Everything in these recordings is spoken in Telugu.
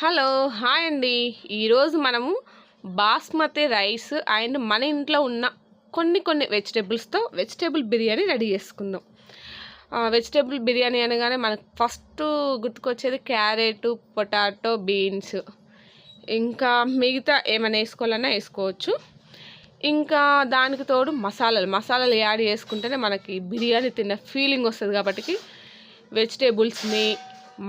హలో హాయ్ అండి. ఈరోజు మనము బాస్మతి రైస్ అండ్ మన ఇంట్లో ఉన్న కొన్ని కొన్ని వెజిటేబుల్స్తో వెజిటేబుల్ బిర్యానీ రెడీ చేసుకుందాం. వెజిటేబుల్ బిర్యానీ అనగానే మనకు ఫస్ట్ గుర్తుకొచ్చేది క్యారెట్ పొటాటో బీన్స్. ఇంకా మిగతా ఏమైనా వేసుకోవాలన్నా వేసుకోవచ్చు. ఇంకా దానికి తోడు మసాలాలు. మసాలాలు యాడ్ చేసుకుంటేనే మనకి బిర్యానీ తిన్న ఫీలింగ్ వస్తుంది కాబట్టి వెజిటేబుల్స్ని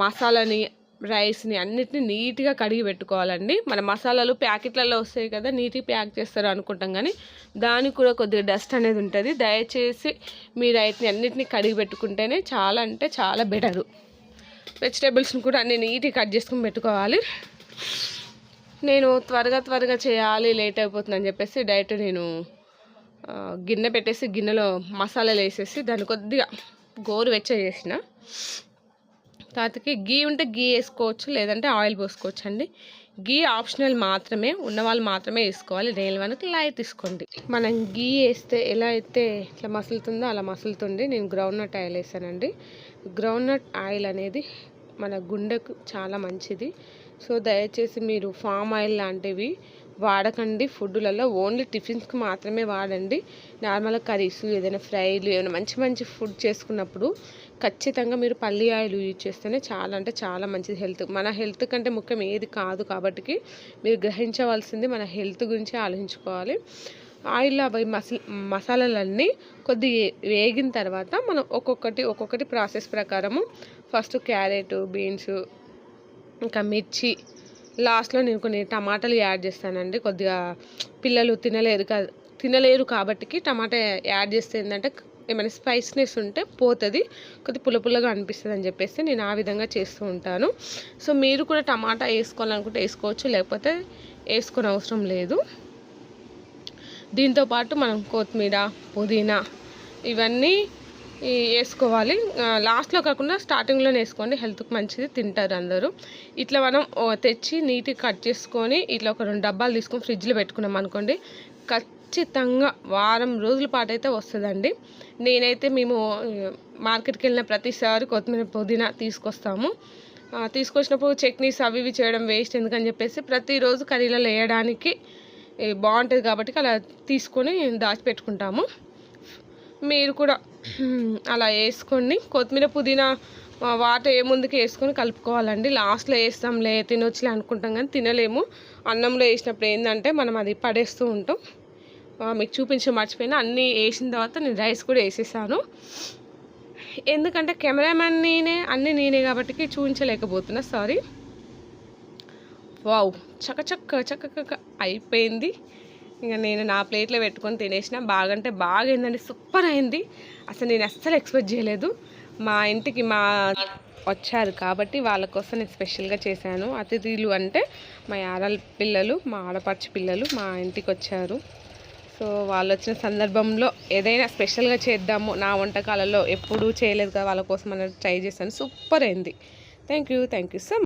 మసాలాని రైస్ని అన్నిటిని నీట్గా కడిగి పెట్టుకోవాలండి. మన మసాలాలు ప్యాకెట్లలో వస్తాయి కదా నీట్గా ప్యాక్ చేస్తారు అనుకుంటాం కానీ దానికి కూడా కొద్దిగా డస్ట్ అనేది ఉంటుంది. దయచేసి మీ రైస్ని అన్నిటిని కడిగి పెట్టుకుంటేనే చాలా అంటే చాలా బెటరు. వెజిటేబుల్స్ని కూడా అన్ని నీట్గా కట్ చేసుకుని పెట్టుకోవాలి. నేను త్వరగా త్వరగా చేయాలి లేట్ అయిపోతుందని చెప్పేసి డైరెక్ట్ నేను గిన్నె పెట్టేసి గిన్నెలో మసాలాలు వేసేసి దాన్ని కొద్దిగా గోరువెచ్చ చేసిన. తర్వాతకి గీ ఉంటే గీ వేసుకోవచ్చు లేదంటే ఆయిల్ పోసుకోవచ్చు అండి గీ ఆప్షనల్ మాత్రమే ఉన్నవాళ్ళు మాత్రమే వేసుకోవాలి. లేని వాళ్ళకి లైట్ తీసుకోండి. మనం గీ వేస్తే ఎలా అయితే ఇట్లా మసులుతుందో అలా మసులుతుంది నేను గ్రౌండ్ నట్ ఆయిల్ వేసానండి. గ్రౌండ్ నట్ ఆయిల్ అనేది మన గుండెకు చాలా మంచిది. సో దయచేసి మీరు ఫామ్ ఆయిల్ లాంటివి వాడకండి. ఫుడ్లలో ఓన్లీ టిఫిన్స్కి మాత్రమే వాడండి. నార్మల్ కర్రీస్ ఏదైనా ఫ్రైలు ఏమైనా మంచి మంచి ఫుడ్ చేసుకున్నప్పుడు ఖచ్చితంగా మీరు పల్లి ఆయిల్ యూజ్ చేస్తేనే చాలా అంటే చాలా మంచిది హెల్త్. మన హెల్త్ కంటే ముఖ్యం ఏది కాదు కాబట్టి మీరు గ్రహించవలసింది మన హెల్త్ గురించి ఆలోచించుకోవాలి. ఆయిల్లో అవి మస మసాలాలన్నీ కొద్దిగా వేగిన తర్వాత మనం ఒక్కొక్కటి ఒక్కొక్కటి ప్రాసెస్ ప్రకారము ఫస్ట్ క్యారెట్ బీన్స్ ఇంకా మిర్చి లాస్ట్లో నేను కొన్ని టమాటాలు యాడ్ చేస్తానండి. కొద్దిగా పిల్లలు తినలేరు తినలేరు కాబట్టి టమాటా యాడ్ చేస్తే ఏంటంటే ఏమైనా స్పైస్నెస్ ఉంటే పోతుంది. కొద్ది పుల్ల పుల్లగా అనిపిస్తుంది అని చెప్పేసి నేను ఆ విధంగా చేస్తూ ఉంటాను. సో మీరు కూడా టమాటా వేసుకోవాలనుకుంటే వేసుకోవచ్చు లేకపోతే వేసుకునే అవసరం లేదు. దీంతోపాటు మనం కొత్తిమీర పుదీనా ఇవన్నీ వేసుకోవాలి. లాస్ట్లో కాకుండా స్టార్టింగ్లోనే వేసుకోండి. హెల్త్కి మంచిది తింటారు అందరూ. ఇట్లా మనం తెచ్చి నీట్గా కట్ చేసుకొని ఇట్లా ఒక రెండు డబ్బాలు తీసుకొని ఫ్రిడ్జ్లో పెట్టుకున్నాం అనుకోండి ఖచ్చితంగా వారం రోజుల పాటు అయితే వస్తుందండి. నేనైతే మేము మార్కెట్కి వెళ్ళిన ప్రతిసారి కొత్తిమీర పుదీనా తీసుకొస్తాము. తీసుకొచ్చినప్పుడు చట్నీస్ అవి ఇవి చేయడం వేస్ట్ ఎందుకని చెప్పేసి ప్రతిరోజు కర్రీలలో వేయడానికి బాగుంటుంది కాబట్టి అలా తీసుకొని దాచిపెట్టుకుంటాము. మీరు కూడా అలా వేసుకోండి. కొత్తిమీర పుదీనా వాటర్ ఏ ముందుకు వేసుకొని కలుపుకోవాలండి. లాస్ట్లో వేస్తాంలే తినొచ్చులే అనుకుంటాం కానీ తినలేము. అన్నంలో వేసినప్పుడు ఏంటంటే మనం అది పడేస్తూ ఉంటాం. మీకు చూపించి మర్చిపోయినా అన్నీ వేసిన తర్వాత నేను రైస్ కూడా వేసేసాను. ఎందుకంటే కెమెరామ్యాన్ నేనే అన్నీ నేనే కాబట్టి చూపించలేకపోతున్నా సారీ. వావ్ చక్క చక్క చక్క అయిపోయింది. ఇంకా నేను నా ప్లేట్లో పెట్టుకొని తినేసిన. బాగంటే బాగా అయిందండి సూపర్ అయింది. అసలు నేను అస్సలు ఎక్స్పెక్ట్ చేయలేదు. మా ఇంటికి మా వచ్చారు కాబట్టి వాళ్ళ కోసం నేను స్పెషల్గా చేశాను. అతిథులు అంటే మా ఆడల పిల్లలు మా ఆడపడిచి పిల్లలు మా ఇంటికి వచ్చారు. సో వాళ్ళు వచ్చిన సందర్భంలో ఏదైనా స్పెషల్గా చేద్దాము. నా వంటకాలలో ఎప్పుడూ చేయలేదు కదా వాళ్ళ కోసం అన్నట్టు ట్రై చేశాను. సూపర్ అయింది. Thank you. Thank you so